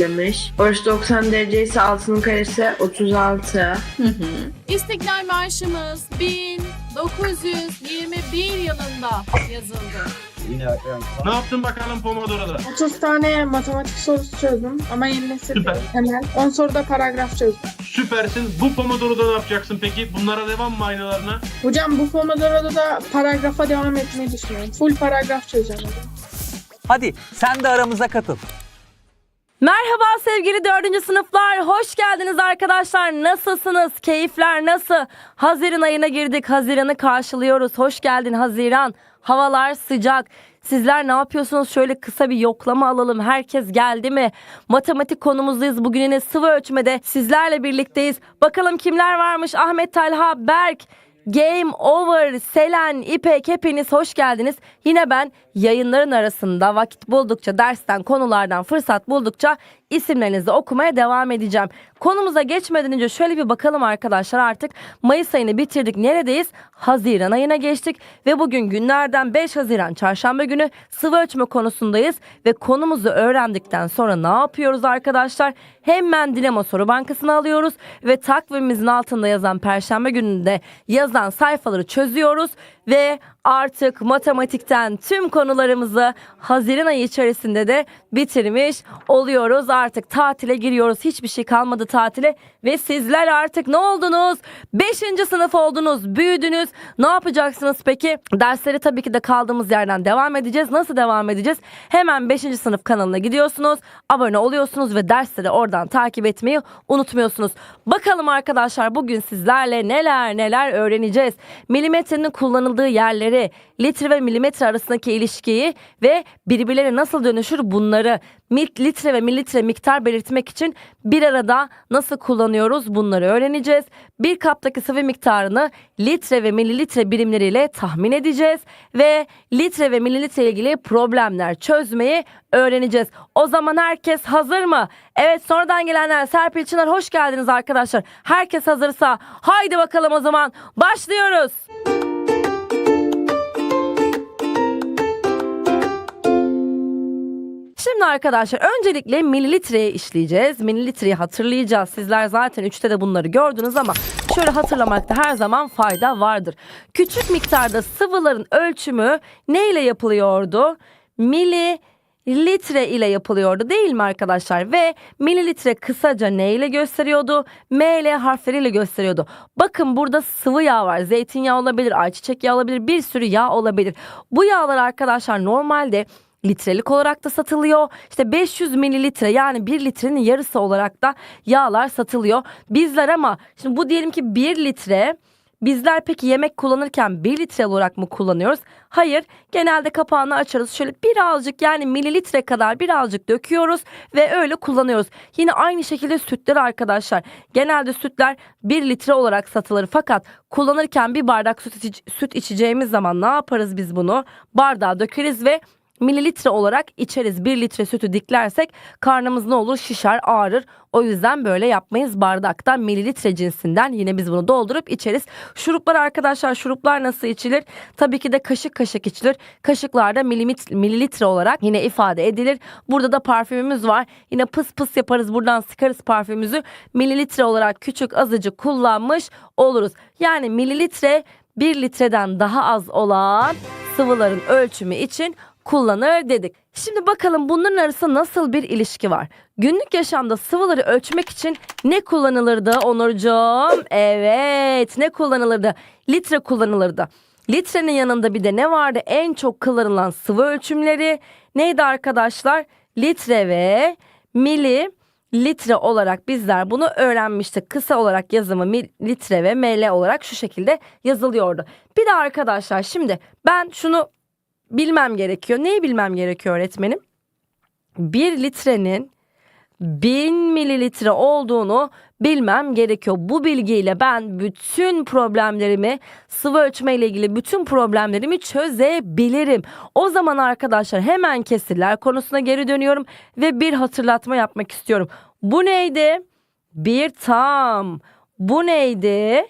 demiş. Orası 90 derece ise altının karesi 36. Hı hı. İstiklal Marşımız 1921 yılında yazıldı. Yine yani, Ne yaptın bakalım Pomodoro'da? 30 tane matematik sorusu çözdüm ama yeni nesil Süper. Hemen 10 soruda paragraf çözdüm. Süpersin. Bu Pomodoro'da ne yapacaksın peki? Bunlara devam mı aynalarına? Hocam bu Pomodoro'da da paragrafa devam etmeyi düşünüyorum. Full paragraf çözeceğim hocam. Hadi sen de aramıza katıl. Merhaba sevgili dördüncü sınıflar. Hoş geldiniz arkadaşlar. Nasılsınız? Keyifler nasıl? Haziran ayına girdik. Haziran'ı karşılıyoruz. Hoş geldin Haziran. Havalar sıcak. Sizler ne yapıyorsunuz? Şöyle kısa bir yoklama alalım. Herkes geldi mi? Matematik konumuzdayız. Bugün yine sıvı ölçmede sizlerle birlikteyiz. Bakalım kimler varmış? Ahmet Talha, Berk, Game Over, Selen, İpek hepiniz hoş geldiniz. Yine ben yayınların arasında vakit buldukça dersten konulardan fırsat buldukça isimlerinizi okumaya devam edeceğim. Konumuza geçmeden önce şöyle bir bakalım arkadaşlar artık Mayıs ayını bitirdik. Neredeyiz? Haziran ayına geçtik ve bugün günlerden 5 Haziran çarşamba günü sıvı ölçme konusundayız ve konumuzu öğrendikten sonra ne yapıyoruz arkadaşlar? Hemen Dinamo Soru Bankası'nı alıyoruz ve takvimimizin altında yazan perşembe gününde yazan sayfaları çözüyoruz ve artık matematikten tüm konularımızı Haziran ayı içerisinde de bitirmiş oluyoruz. Artık tatile giriyoruz. Hiçbir şey kalmadı tatile ve sizler artık ne oldunuz? 5. sınıf oldunuz, büyüdünüz. Ne yapacaksınız peki? Dersleri tabii ki de kaldığımız yerden devam edeceğiz. Nasıl devam edeceğiz? Hemen 5. sınıf kanalına gidiyorsunuz, abone oluyorsunuz ve dersleri oradan takip etmeyi unutmuyorsunuz. Bakalım arkadaşlar bugün sizlerle neler neler öğreneceğiz. Milimetrenin kullanıldığı yerleri, litre ve milimetre arasındaki ilişkiyi ve birbirlerine nasıl dönüşür bunları, mit, litre ve mililitre miktar belirtmek için bir arada nasıl kullanıyoruz bunları öğreneceğiz. Bir kaptaki sıvı miktarını litre ve mililitre birimleriyle tahmin edeceğiz ve litre ve mililitre ilgili problemler çözmeyi öğreneceğiz. O zaman herkes hazır mı? Evet sonradan gelenler Serpil Çınar hoş geldiniz arkadaşlar. Herkes hazırsa haydi bakalım o zaman başlıyoruz. Şimdi arkadaşlar öncelikle mililitreye işleyeceğiz. Mililitreyi hatırlayacağız. Sizler zaten 3'te de bunları gördünüz ama şöyle hatırlamakta her zaman fayda vardır. Küçük miktarda sıvıların ölçümü ne ile yapılıyordu? Mili litre ile yapılıyordu değil mi arkadaşlar? Ve mililitre kısaca ne ile gösteriyordu? M ile harfleriyle gösteriyordu. Bakın burada sıvı yağ var. Zeytinyağı olabilir, ayçiçek yağı olabilir, bir sürü yağ olabilir. Bu yağlar arkadaşlar normalde litrelik olarak da satılıyor. İşte 500 mililitre yani 1 litrenin yarısı olarak da yağlar satılıyor. Bizler ama şimdi bu diyelim ki 1 litre Bizler peki yemek kullanırken 1 litre olarak mı kullanıyoruz? Hayır. Genelde kapağını açarız. Şöyle birazcık yani mililitre kadar birazcık döküyoruz ve öyle kullanıyoruz. Yine aynı şekilde sütler arkadaşlar. Genelde sütler 1 litre olarak satılır. Fakat kullanırken bir bardak süt, iç- süt içeceğimiz zaman ne yaparız biz bunu? Bardağa dökeriz ve mililitre olarak içeriz. 1 litre sütü diklersek karnımız ne olur? Şişer, ağrır. O yüzden böyle yapmayız. Bardakta mililitre cinsinden yine biz bunu doldurup içeriz. Şuruplar arkadaşlar şuruplar nasıl içilir? Tabii ki de kaşık kaşık içilir. Kaşıklarda milimit- mililitre olarak yine ifade edilir. Burada da parfümümüz var. Yine pıs pıs yaparız. Buradan sıkarız parfümümüzü. Mililitre olarak küçük azıcık kullanmış oluruz. Yani mililitre 1 litreden daha az olan sıvıların ölçümü için kullanır dedik. Şimdi bakalım bunların arasında nasıl bir ilişki var? Günlük yaşamda sıvıları ölçmek için ne kullanılırdı Onurcuğum? Evet ne kullanılırdı? Litre kullanılırdı. Litrenin yanında bir de ne vardı? En çok kullanılan sıvı ölçümleri neydi arkadaşlar? Litre ve mili litre olarak bizler bunu öğrenmiştik. Kısa olarak yazımı litre ve ml olarak şu şekilde yazılıyordu. Bir de arkadaşlar şimdi ben şunu bilmem gerekiyor. Neyi bilmem gerekiyor öğretmenim? Bir litrenin bin mililitre olduğunu bilmem gerekiyor. Bu bilgiyle ben bütün problemlerimi sıvı ölçme ile ilgili bütün problemlerimi çözebilirim. O zaman arkadaşlar hemen kesirler konusuna geri dönüyorum ve bir hatırlatma yapmak istiyorum. Bu neydi? Bir tam. Bu neydi?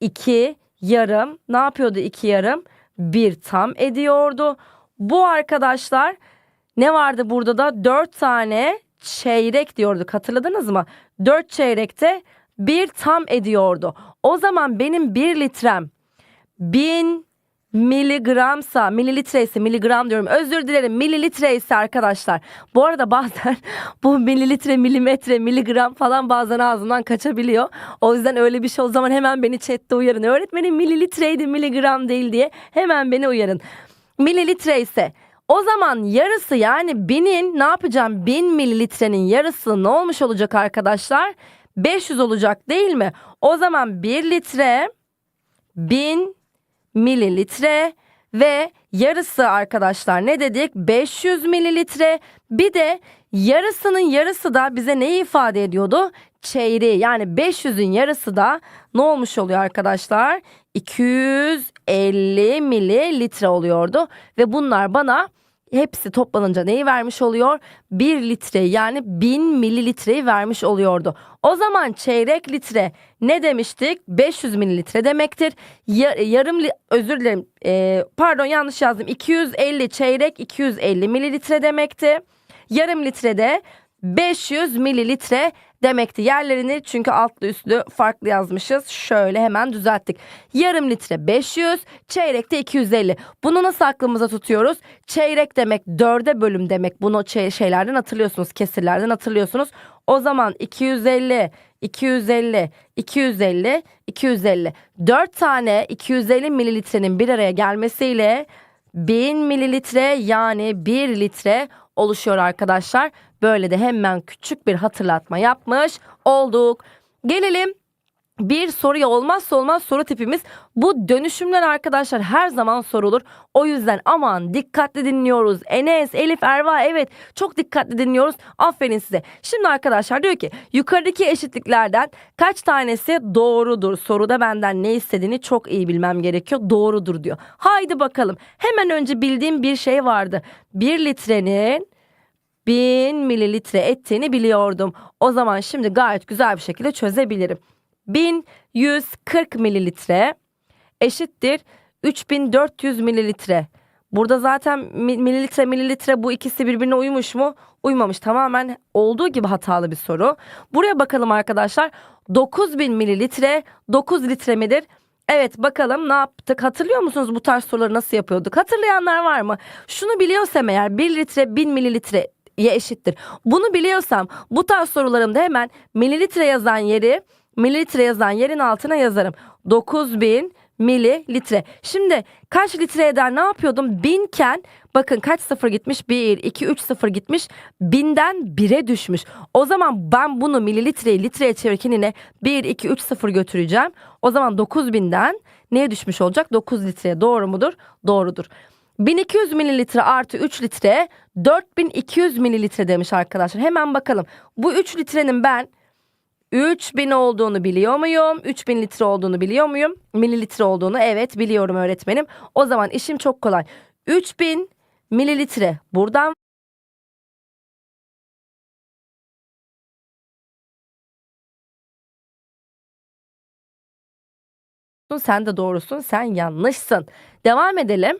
İki yarım. Ne yapıyordu iki yarım? Bir tam ediyordu. Bu arkadaşlar ne vardı burada da? Dört tane çeyrek diyorduk hatırladınız mı? 4 çeyrekte bir tam ediyordu. O zaman benim 1 litrem 1000 miligramsa mililitre ise miligram diyorum. Özür dilerim mililitre ise arkadaşlar. Bu arada bazen bu mililitre milimetre miligram falan bazen ağzımdan kaçabiliyor. O yüzden öyle bir şey o zaman hemen beni chatte uyarın. Öğretmenim mililitreydi miligram değil diye hemen beni uyarın. Mililitre ise o zaman yarısı yani binin ne yapacağım? 1000 mililitrenin yarısı ne olmuş olacak arkadaşlar? 500 olacak değil mi? O zaman 1 litre 1000 mililitre ve yarısı arkadaşlar ne dedik? 500 mililitre. Bir de yarısının yarısı da bize neyi ifade ediyordu? Çeyreği. Yani 500'ün yarısı da ne olmuş oluyor arkadaşlar? 250 mililitre oluyordu. Ve bunlar bana hepsi toplanınca neyi vermiş oluyor? 1 litre yani 1000 mililitreyi vermiş oluyordu. O zaman çeyrek litre ne demiştik? 500 mililitre demektir. Ya- yarım li- özür dilerim Ee, pardon yanlış yazdım. 250 çeyrek 250 mililitre demekti. Yarım litrede 500 mililitre demekti. Yerlerini çünkü altlı üstlü farklı yazmışız. Şöyle hemen düzelttik. Yarım litre 500, çeyrekte 250. Bunu nasıl aklımıza tutuyoruz? Çeyrek demek dörde bölüm demek. Bunu şeylerden hatırlıyorsunuz, kesirlerden hatırlıyorsunuz. O zaman 250, 250, 250, 250. 4 tane 250 mililitrenin bir araya gelmesiyle 1000 mililitre yani 1 litre oluşuyor arkadaşlar. Böyle de hemen küçük bir hatırlatma yapmış olduk. Gelelim bir soruya olmazsa olmaz soru tipimiz bu dönüşümler arkadaşlar her zaman sorulur. O yüzden aman dikkatli dinliyoruz. Enes, Elif, Erva evet çok dikkatli dinliyoruz. Aferin size. Şimdi arkadaşlar diyor ki yukarıdaki eşitliklerden kaç tanesi doğrudur? Soruda benden ne istediğini çok iyi bilmem gerekiyor. Doğrudur diyor. Haydi bakalım. Hemen önce bildiğim bir şey vardı. 1 litrenin 1000 mililitre ettiğini biliyordum. O zaman şimdi gayet güzel bir şekilde çözebilirim. 1140 mililitre eşittir 3400 mililitre. Burada zaten mi- mililitre mililitre bu ikisi birbirine uymuş mu? Uymamış. Tamamen olduğu gibi hatalı bir soru. Buraya bakalım arkadaşlar. 9000 mililitre 9 litre midir? Evet bakalım ne yaptık? Hatırlıyor musunuz bu tarz soruları nasıl yapıyorduk? Hatırlayanlar var mı? Şunu biliyorsam eğer 1 litre 1000 mililitre eşittir. Bunu biliyorsam bu tarz sorularımda hemen mililitre yazan yeri mililitre yazan yerin altına yazarım. 9000 mililitre. Şimdi kaç litre eder ne yapıyordum? Binken bakın kaç sıfır gitmiş? 1, 2, 3 sıfır gitmiş. Binden 1'e düşmüş. O zaman ben bunu mililitreyi litreye çevirirken yine 1, 2, 3 sıfır götüreceğim. O zaman 9000'den neye düşmüş olacak? 9 litreye doğru mudur? Doğrudur. 1200 mililitre artı 3 litre 4200 mililitre demiş arkadaşlar. Hemen bakalım. Bu 3 litrenin ben 3000 olduğunu biliyor muyum? 3000 litre olduğunu biliyor muyum? Mililitre olduğunu evet biliyorum öğretmenim. O zaman işim çok kolay. 3000 mililitre buradan sen de doğrusun sen yanlışsın. Devam edelim.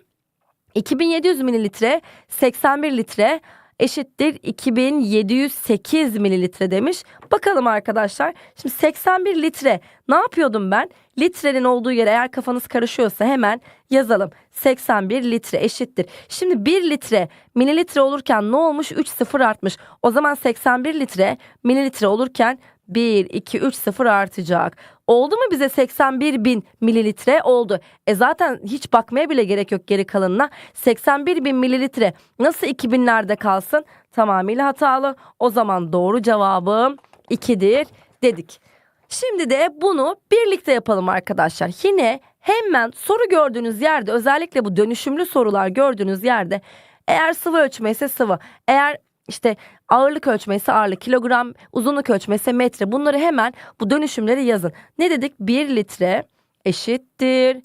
2700 mililitre 81 litre eşittir 2708 mililitre demiş. Bakalım arkadaşlar. Şimdi 81 litre ne yapıyordum ben? Litrenin olduğu yere eğer kafanız karışıyorsa hemen yazalım. 81 litre eşittir. Şimdi 1 litre mililitre olurken ne olmuş? 3 sıfır artmış. O zaman 81 litre mililitre olurken 1, 2, 3 sıfır artacak. Oldu mu bize 81 bin mililitre? Oldu. E zaten hiç bakmaya bile gerek yok geri kalanına. 81 bin mililitre nasıl 2000'lerde kalsın? Tamamıyla hatalı. O zaman doğru cevabım 2'dir dedik. Şimdi de bunu birlikte yapalım arkadaşlar. Yine hemen soru gördüğünüz yerde özellikle bu dönüşümlü sorular gördüğünüz yerde eğer sıvı ölçme ise sıvı, eğer işte ağırlık ölçmesi ağırlık, kilogram, uzunluk ölçmesi metre. Bunları hemen bu dönüşümleri yazın. Ne dedik? 1 litre eşittir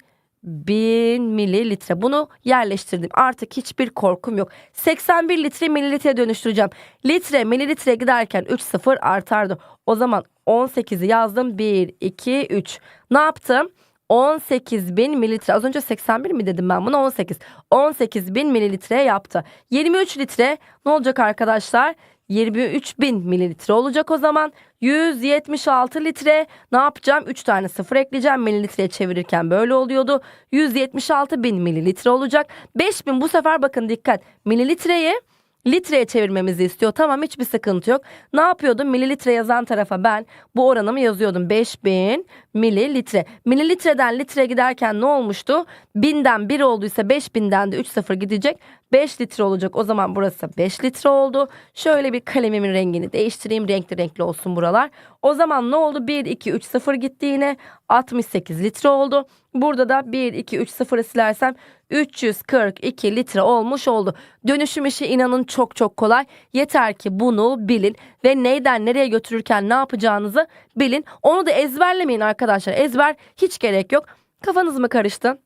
1000 mililitre. Bunu yerleştirdim. Artık hiçbir korkum yok. 81 litre mililitre dönüştüreceğim. Litre mililitre giderken 3 sıfır artardı. O zaman 18'i yazdım. 1, 2, 3. Ne yaptım? 18 bin mililitre. Az önce 81 mi dedim ben buna 18. 18 bin mililitre yaptı. 23 litre ne olacak arkadaşlar? 23 bin mililitre olacak o zaman. 176 litre ne yapacağım? 3 tane sıfır ekleyeceğim. Mililitreye çevirirken böyle oluyordu. 176 bin mililitre olacak. 5000 bu sefer bakın dikkat. Mililitreyi litreye çevirmemizi istiyor. Tamam hiçbir sıkıntı yok. Ne yapıyordum? Mililitre yazan tarafa ben bu oranımı yazıyordum. 5000 mililitre. Mililitreden litre giderken ne olmuştu? 1000'den 1 olduysa 5000'den de 3 sıfır gidecek. 5 litre olacak. O zaman burası 5 litre oldu. Şöyle bir kalemimin rengini değiştireyim. Renkli renkli olsun buralar. O zaman ne oldu? 1, 2, 3, 0 gitti yine. 68 litre oldu. Burada da 1, 2, 3, 0'ı silersem 342 litre olmuş oldu. Dönüşüm işi inanın çok çok kolay. Yeter ki bunu bilin ve neyden nereye götürürken ne yapacağınızı bilin. Onu da ezberlemeyin arkadaşlar. Ezber hiç gerek yok. Kafanız mı karıştı?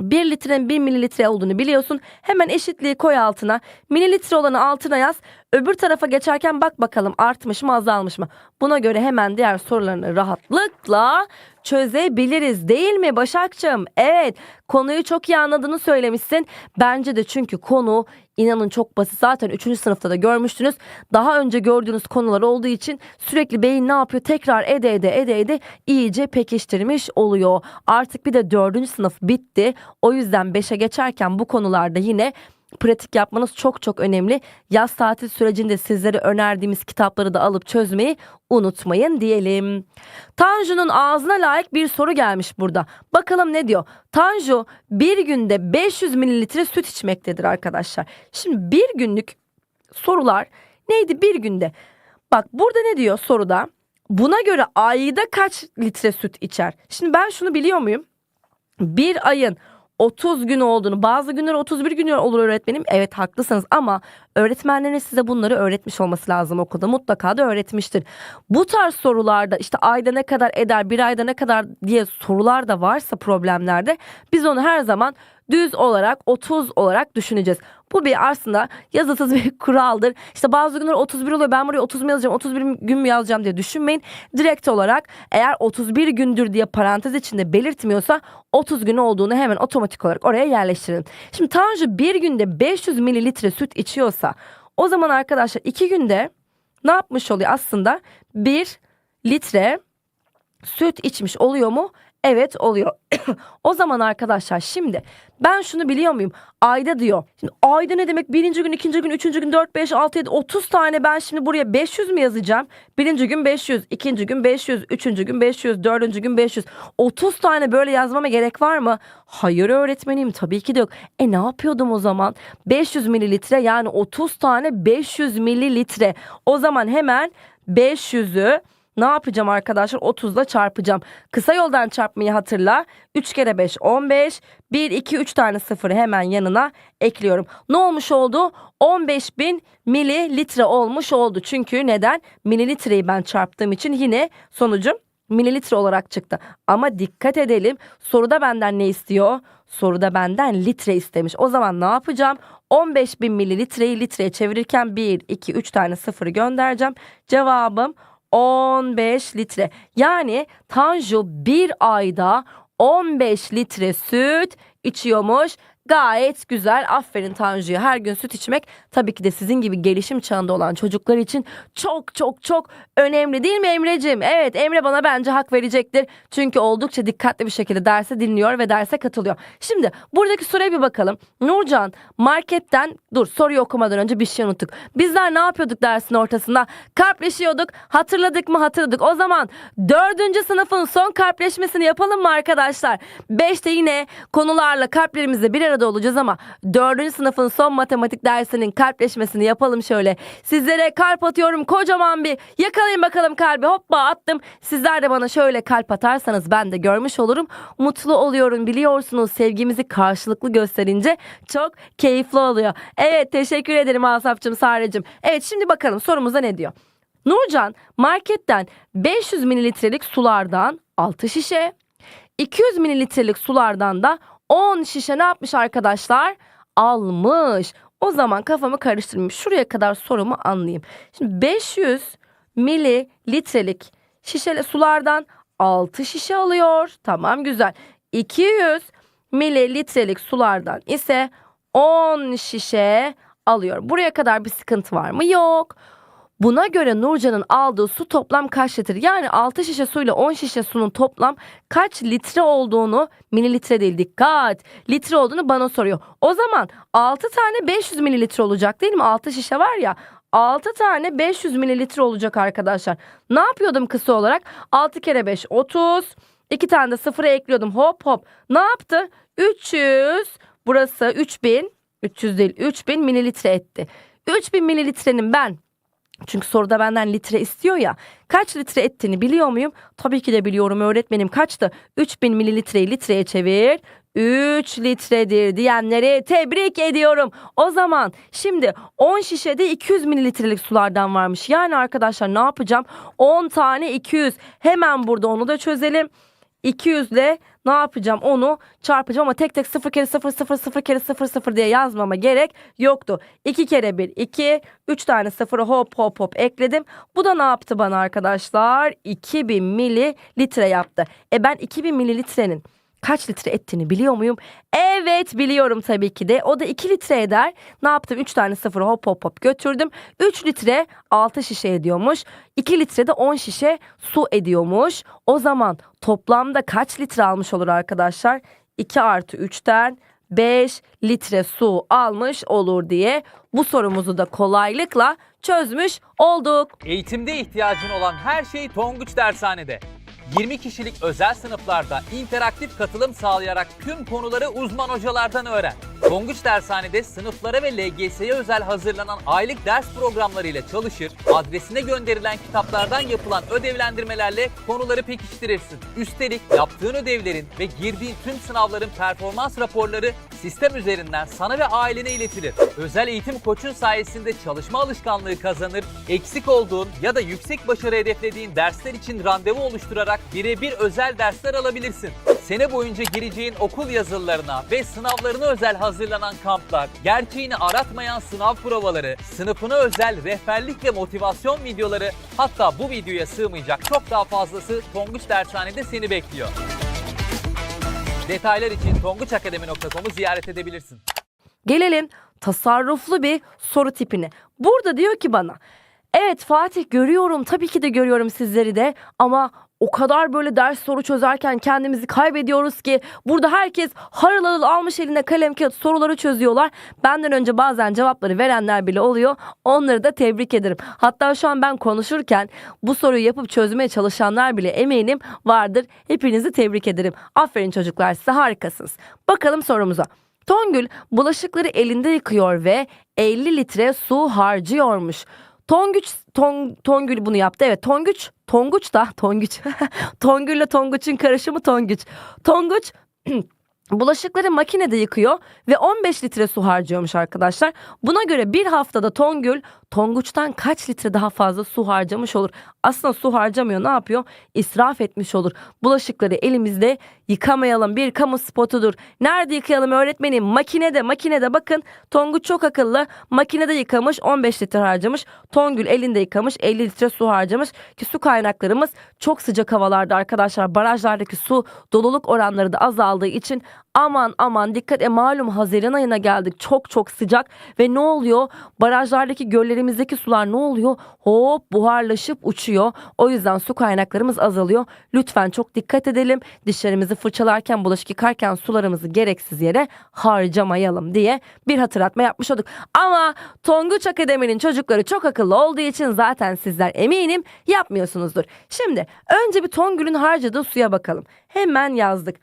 1 litrenin 1 mililitre olduğunu biliyorsun. Hemen eşitliği koy altına. Mililitre olanı altına yaz. Öbür tarafa geçerken bak bakalım artmış mı azalmış mı? Buna göre hemen diğer sorularını rahatlıkla çözebiliriz değil mi Başakçığım? Evet konuyu çok iyi anladığını söylemişsin. Bence de çünkü konu inanın çok basit. Zaten 3. sınıfta da görmüştünüz. Daha önce gördüğünüz konular olduğu için sürekli beyin ne yapıyor? Tekrar ede ede ede ede iyice pekiştirmiş oluyor. Artık bir de 4. sınıf bitti. O yüzden 5'e geçerken bu konularda yine pratik yapmanız çok çok önemli. Yaz tatil sürecinde sizlere önerdiğimiz kitapları da alıp çözmeyi unutmayın diyelim. Tanju'nun ağzına layık bir soru gelmiş burada. Bakalım ne diyor? Tanju bir günde 500 mililitre süt içmektedir arkadaşlar. Şimdi bir günlük sorular neydi bir günde? Bak burada ne diyor soruda? Buna göre ayda kaç litre süt içer? Şimdi ben şunu biliyor muyum? Bir ayın 30 gün olduğunu bazı günler 31 gün olur öğretmenim. Evet haklısınız ama öğretmenlerin size bunları öğretmiş olması lazım okulda. Mutlaka da öğretmiştir. Bu tarz sorularda işte ayda ne kadar eder bir ayda ne kadar diye sorular da varsa problemlerde biz onu her zaman düz olarak 30 olarak düşüneceğiz. Bu bir aslında yazısız bir kuraldır. İşte bazı günler 31 oluyor ben buraya 30 mu yazacağım 31 gün mü yazacağım diye düşünmeyin. Direkt olarak eğer 31 gündür diye parantez içinde belirtmiyorsa 30 gün olduğunu hemen otomatik olarak oraya yerleştirin. Şimdi Tanju bir günde 500 mililitre süt içiyorsa o zaman arkadaşlar 2 günde ne yapmış oluyor aslında 1 litre süt içmiş oluyor mu? Evet oluyor. o zaman arkadaşlar şimdi ben şunu biliyor muyum? Ayda diyor. Şimdi ayda ne demek? Birinci gün, ikinci gün, üçüncü gün, dört, beş, altı, yedi, otuz tane ben şimdi buraya 500 mü yazacağım? Birinci gün 500, ikinci gün 500, üçüncü gün 500, dördüncü gün 500. 30 tane böyle yazmama gerek var mı? Hayır öğretmenim tabii ki de yok. E ne yapıyordum o zaman? 500 mililitre yani 30 tane 500 mililitre. O zaman hemen 500'ü ne yapacağım arkadaşlar? 30 ile çarpacağım. Kısa yoldan çarpmayı hatırla. 3 kere 5 15. 1 2 3 tane sıfırı hemen yanına ekliyorum. Ne olmuş oldu? 15 bin mililitre olmuş oldu. Çünkü neden? Mililitreyi ben çarptığım için yine sonucum mililitre olarak çıktı. Ama dikkat edelim soruda benden ne istiyor? Soruda benden litre istemiş. O zaman ne yapacağım? 15 bin mililitreyi litreye çevirirken 1, 2, 3 tane sıfırı göndereceğim. Cevabım 15 litre. Yani Tanju bir ayda 15 litre süt içiyormuş. Gayet güzel. Aferin Tanju'ya. Her gün süt içmek tabii ki de sizin gibi gelişim çağında olan çocuklar için çok çok çok önemli değil mi Emre'cim? Evet Emre bana bence hak verecektir. Çünkü oldukça dikkatli bir şekilde derse dinliyor ve derse katılıyor. Şimdi buradaki soruya bir bakalım. Nurcan marketten dur soruyu okumadan önce bir şey unuttuk. Bizler ne yapıyorduk dersin ortasında? Kalpleşiyorduk. Hatırladık mı? Hatırladık. O zaman dördüncü sınıfın son kalpleşmesini yapalım mı arkadaşlar? Beşte yine konularla kalplerimizle bir arada olacağız ama dördüncü sınıfın son matematik dersinin kalpleşmesini yapalım şöyle. Sizlere kalp atıyorum kocaman bir yakalayın bakalım kalbi hoppa attım. Sizler de bana şöyle kalp atarsanız ben de görmüş olurum. Mutlu oluyorum biliyorsunuz sevgimizi karşılıklı gösterince çok keyifli oluyor. Evet teşekkür ederim Asaf'cığım Sare'cim. Evet şimdi bakalım sorumuzda ne diyor? Nurcan marketten 500 mililitrelik sulardan 6 şişe 200 mililitrelik sulardan da 10 şişe ne yapmış arkadaşlar? Almış. O zaman kafamı karıştırmayayım. Şuraya kadar sorumu anlayayım. Şimdi 500 mililitrelik şişeli sulardan 6 şişe alıyor. Tamam güzel. 200 mililitrelik sulardan ise 10 şişe alıyor. Buraya kadar bir sıkıntı var mı? Yok. Buna göre Nurcan'ın aldığı su toplam kaç litre? Yani 6 şişe suyla 10 şişe sunun toplam kaç litre olduğunu mililitre değil dikkat litre olduğunu bana soruyor. O zaman 6 tane 500 mililitre olacak değil mi? 6 şişe var ya 6 tane 500 mililitre olacak arkadaşlar. Ne yapıyordum kısa olarak? 6 kere 5 30. 2 tane de sıfıra ekliyordum hop hop. Ne yaptı? 300 burası 3000 300 değil 3000 mililitre etti. 3000 mililitrenin ben çünkü soruda benden litre istiyor ya. Kaç litre ettiğini biliyor muyum? Tabii ki de biliyorum öğretmenim kaçtı? 3000 mililitreyi litreye çevir. 3 litredir diyenleri tebrik ediyorum. O zaman şimdi 10 şişede 200 mililitrelik sulardan varmış. Yani arkadaşlar ne yapacağım? 10 tane 200. Hemen burada onu da çözelim. 200 ile ne yapacağım onu çarpacağım ama tek tek 0 kere 0 0 0 kere 0 0 diye yazmama gerek yoktu. 2 kere 1 2 3 tane sıfırı hop hop hop ekledim. Bu da ne yaptı bana arkadaşlar? 2000 mililitre yaptı. E ben 2000 mililitrenin kaç litre ettiğini biliyor muyum? Evet biliyorum tabii ki de. O da 2 litre eder. Ne yaptım? 3 tane sıfırı hop hop hop götürdüm. 3 litre 6 şişe ediyormuş. 2 litre de 10 şişe su ediyormuş. O zaman toplamda kaç litre almış olur arkadaşlar? 2 artı 3'ten 5 litre su almış olur diye bu sorumuzu da kolaylıkla çözmüş olduk. Eğitimde ihtiyacın olan her şey Tonguç Dershane'de. 20 kişilik özel sınıflarda interaktif katılım sağlayarak tüm konuları uzman hocalardan öğren. Tonguç Dershane'de sınıflara ve LGS'ye özel hazırlanan aylık ders programları ile çalışır, adresine gönderilen kitaplardan yapılan ödevlendirmelerle konuları pekiştirirsin. Üstelik yaptığın ödevlerin ve girdiğin tüm sınavların performans raporları sistem üzerinden sana ve ailene iletilir. Özel eğitim koçun sayesinde çalışma alışkanlığı kazanır, eksik olduğun ya da yüksek başarı hedeflediğin dersler için randevu oluşturarak birebir özel dersler alabilirsin. Sene boyunca gireceğin okul yazılılarına ve sınavlarına özel hazırlanan kamplar, gerçeğini aratmayan sınav provaları, sınıfına özel rehberlik ve motivasyon videoları, hatta bu videoya sığmayacak çok daha fazlası Tonguç Dershane'de seni bekliyor. Detaylar için tonguçakademi.com'u ziyaret edebilirsin. Gelelim tasarruflu bir soru tipine. Burada diyor ki bana evet Fatih görüyorum tabii ki de görüyorum sizleri de ama o kadar böyle ders soru çözerken kendimizi kaybediyoruz ki burada herkes harıl harıl almış eline kalem kağıt soruları çözüyorlar. Benden önce bazen cevapları verenler bile oluyor. Onları da tebrik ederim. Hatta şu an ben konuşurken bu soruyu yapıp çözmeye çalışanlar bile eminim vardır. Hepinizi tebrik ederim. Aferin çocuklar size harikasınız. Bakalım sorumuza. Tongül bulaşıkları elinde yıkıyor ve 50 litre su harcıyormuş. Tonguç Ton, Tongül bunu yaptı. Evet Tonguç Tonguç da Tonguç. Tongül'le Tonguç'un karışımı Tonguç. Tonguç Bulaşıkları makinede yıkıyor ve 15 litre su harcıyormuş arkadaşlar. Buna göre bir haftada Tongül Tonguç'tan kaç litre daha fazla su harcamış olur? Aslında su harcamıyor ne yapıyor? İsraf etmiş olur. Bulaşıkları elimizde yıkamayalım bir kamu spotudur. Nerede yıkayalım öğretmenim? Makinede makinede bakın Tonguç çok akıllı. Makinede yıkamış 15 litre harcamış. Tongül elinde yıkamış 50 litre su harcamış. Ki su kaynaklarımız çok sıcak havalarda arkadaşlar. Barajlardaki su doluluk oranları da azaldığı için aman aman dikkat e malum Haziran ayına geldik çok çok sıcak ve ne oluyor barajlardaki göllerimizdeki sular ne oluyor? Hop buharlaşıp uçuyor. O yüzden su kaynaklarımız azalıyor. Lütfen çok dikkat edelim. Dişlerimizi fırçalarken bulaşık yıkarken sularımızı gereksiz yere harcamayalım diye bir hatırlatma yapmış olduk. Ama Tonguç Akademi'nin çocukları çok akıllı olduğu için zaten sizler eminim yapmıyorsunuzdur. Şimdi önce bir Tongül'ün harcadığı suya bakalım. Hemen yazdık.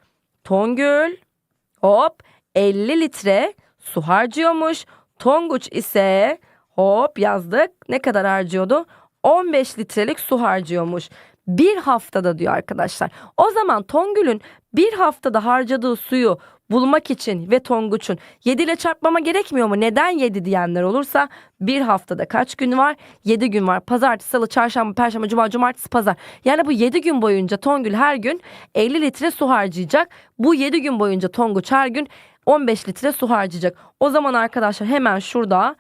Tongül hop 50 litre su harcıyormuş. Tonguç ise hop yazdık ne kadar harcıyordu? 15 litrelik su harcıyormuş. Bir haftada diyor arkadaşlar. O zaman Tongül'ün bir haftada harcadığı suyu bulmak için ve Tonguç'un 7 ile çarpmama gerekmiyor mu? Neden 7 diyenler olursa bir haftada kaç gün var? 7 gün var. Pazartesi, salı, çarşamba, perşembe, cuma, cumartesi, pazar. Yani bu 7 gün boyunca Tongül her gün 50 litre su harcayacak. Bu 7 gün boyunca Tonguç her gün 15 litre su harcayacak. O zaman arkadaşlar hemen şurada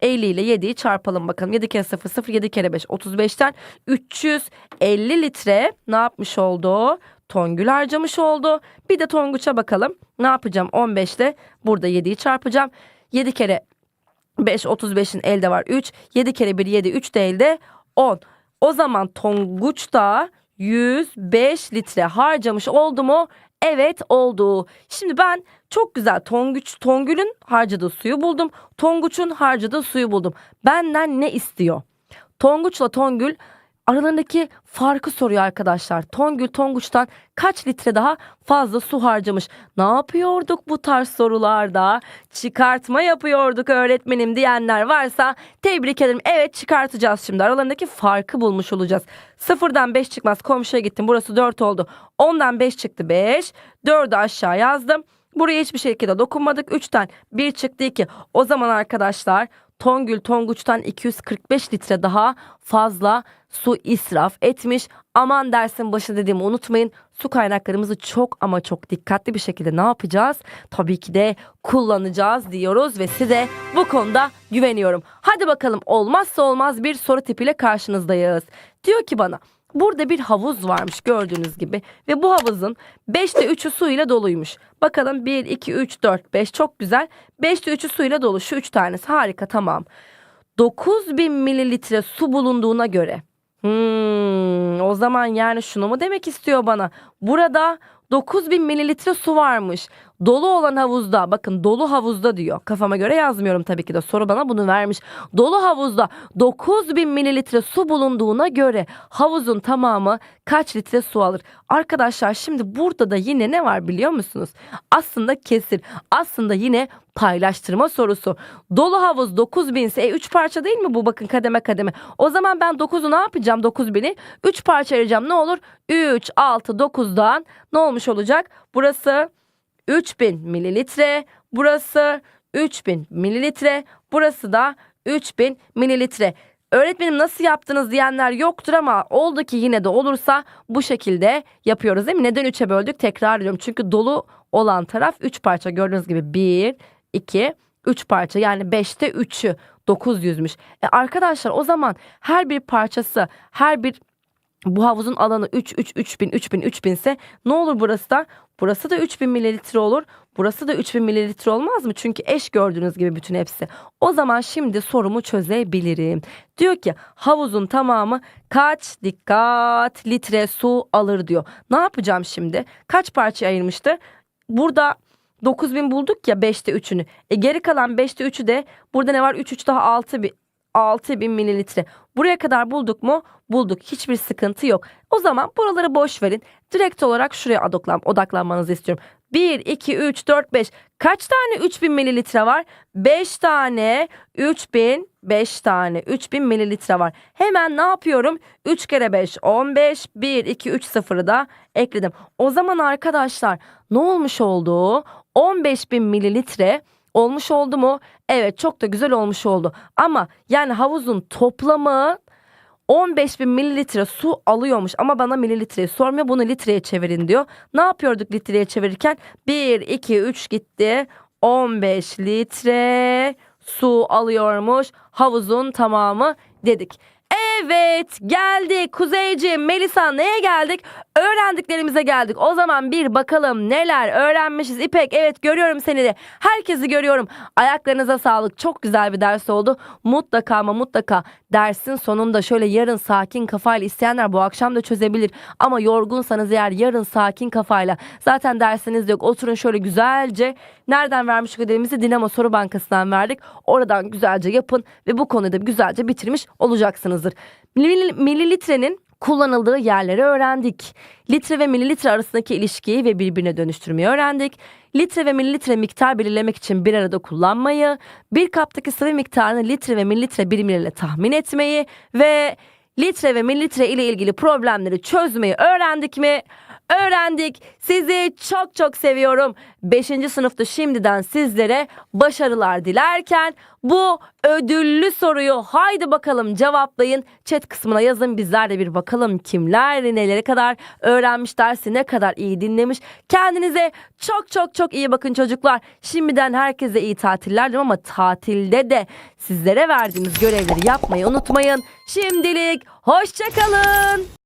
50 ile 7'yi çarpalım bakalım. 7 kere 0 0 7 kere 5 35'ten 350 litre ne yapmış oldu? Tongül harcamış oldu. Bir de Tonguç'a bakalım. Ne yapacağım? 15 ile burada 7'yi çarpacağım. 7 kere 5 35'in elde var 3. 7 kere 1 7 3 de elde 10. O zaman Tonguç da 105 litre harcamış oldu mu? Evet oldu. Şimdi ben çok güzel Tonguç Tongül'ün harcadığı suyu buldum. Tonguç'un harcadığı suyu buldum. Benden ne istiyor? Tonguç'la Tongül aralarındaki farkı soruyor arkadaşlar. Tongül Tonguç'tan kaç litre daha fazla su harcamış? Ne yapıyorduk bu tarz sorularda? Çıkartma yapıyorduk öğretmenim diyenler varsa tebrik ederim. Evet çıkartacağız şimdi. Aralarındaki farkı bulmuş olacağız. Sıfırdan 5 çıkmaz komşuya gittim. Burası 4 oldu. 10'dan 5 çıktı 5. 4'ü aşağı yazdım. Buraya hiçbir şekilde dokunmadık. 3'ten 1 çıktı 2. O zaman arkadaşlar Tongül Tonguç'tan 245 litre daha fazla su israf etmiş. Aman dersin başı dediğimi unutmayın. Su kaynaklarımızı çok ama çok dikkatli bir şekilde ne yapacağız? Tabii ki de kullanacağız diyoruz ve size bu konuda güveniyorum. Hadi bakalım olmazsa olmaz bir soru tipiyle karşınızdayız. Diyor ki bana Burada bir havuz varmış gördüğünüz gibi ve bu havuzun 5'te 3'ü su ile doluymuş. Bakalım 1, 2, 3, 4, 5 çok güzel. 5'te 3'ü su ile dolu şu 3 tanesi harika tamam. 9000 mililitre su bulunduğuna göre. Hmm, o zaman yani şunu mu demek istiyor bana? Burada 9000 mililitre su varmış. Dolu olan havuzda bakın dolu havuzda diyor. Kafama göre yazmıyorum tabii ki de soru bana bunu vermiş. Dolu havuzda 9000 mililitre su bulunduğuna göre havuzun tamamı kaç litre su alır? Arkadaşlar şimdi burada da yine ne var biliyor musunuz? Aslında kesir. Aslında yine paylaştırma sorusu. Dolu havuz 9000 ise e, 3 parça değil mi bu bakın kademe kademe. O zaman ben 9'u ne yapacağım 9000'i? 3 parça ayıracağım ne olur? 3, 6, 9'dan ne olmuş olacak? Burası 3000 mililitre. Burası 3000 mililitre. Burası da 3000 mililitre. Öğretmenim nasıl yaptınız diyenler yoktur ama oldu ki yine de olursa bu şekilde yapıyoruz değil mi? Neden 3'e böldük? Tekrar ediyorum. Çünkü dolu olan taraf 3 parça gördüğünüz gibi 1, 2, 3 parça yani 5'te 3'ü 900'müş. E arkadaşlar o zaman her bir parçası her bir bu havuzun alanı 3, 3, 3000, 3000, 3000 ise ne olur burası da? Burası da 3000 mililitre olur. Burası da 3000 mililitre olmaz mı? Çünkü eş gördüğünüz gibi bütün hepsi. O zaman şimdi sorumu çözebilirim. Diyor ki havuzun tamamı kaç dikkat litre su alır diyor. Ne yapacağım şimdi? Kaç parça ayırmıştı? Burada 9000 bulduk ya 5'te 3'ünü. E geri kalan 5'te 3'ü de burada ne var? 3 3 daha 6000. 6000 mililitre. Buraya kadar bulduk mu? Bulduk. Hiçbir sıkıntı yok. O zaman buraları boş verin. Direkt olarak şuraya odaklan, odaklanmanızı istiyorum. 1, 2, 3, 4, 5. Kaç tane 3000 mililitre var? 5 tane 3000, 5 tane 3000 mililitre var. Hemen ne yapıyorum? 3 kere 5, 15. 1, 2, 3 sıfırı da ekledim. O zaman arkadaşlar ne olmuş oldu? 15.000 mililitre olmuş oldu mu? Evet çok da güzel olmuş oldu. Ama yani havuzun toplamı 15 bin mililitre su alıyormuş ama bana mililitreyi sormuyor bunu litreye çevirin diyor. Ne yapıyorduk litreye çevirirken 1 2 3 gitti 15 litre su alıyormuş havuzun tamamı dedik. Evet geldik Kuzeyciğim Melisa neye geldik? Öğrendiklerimize geldik. O zaman bir bakalım neler öğrenmişiz. İpek evet görüyorum seni de. Herkesi görüyorum. Ayaklarınıza sağlık. Çok güzel bir ders oldu. Mutlaka ama mutlaka dersin sonunda şöyle yarın sakin kafayla isteyenler bu akşam da çözebilir. Ama yorgunsanız eğer yarın sakin kafayla zaten dersiniz yok. Oturun şöyle güzelce nereden vermiş ödevimizi Dinamo Soru Bankası'ndan verdik. Oradan güzelce yapın ve bu konuda güzelce bitirmiş olacaksınızdır. Mil- Mililitrenin kullanıldığı yerleri öğrendik. Litre ve mililitre arasındaki ilişkiyi ve birbirine dönüştürmeyi öğrendik. Litre ve mililitre miktar belirlemek için bir arada kullanmayı, bir kaptaki sıvı miktarını litre ve mililitre birimleriyle tahmin etmeyi ve litre ve mililitre ile ilgili problemleri çözmeyi öğrendik mi? Öğrendik. Sizi çok çok seviyorum. 5. sınıfta şimdiden sizlere başarılar dilerken bu ödüllü soruyu haydi bakalım cevaplayın. Chat kısmına yazın bizler de bir bakalım kimler nelere kadar öğrenmiş dersi ne kadar iyi dinlemiş. Kendinize çok çok çok iyi bakın çocuklar. Şimdiden herkese iyi tatiller diyorum ama tatilde de sizlere verdiğimiz görevleri yapmayı unutmayın. Şimdilik hoşçakalın.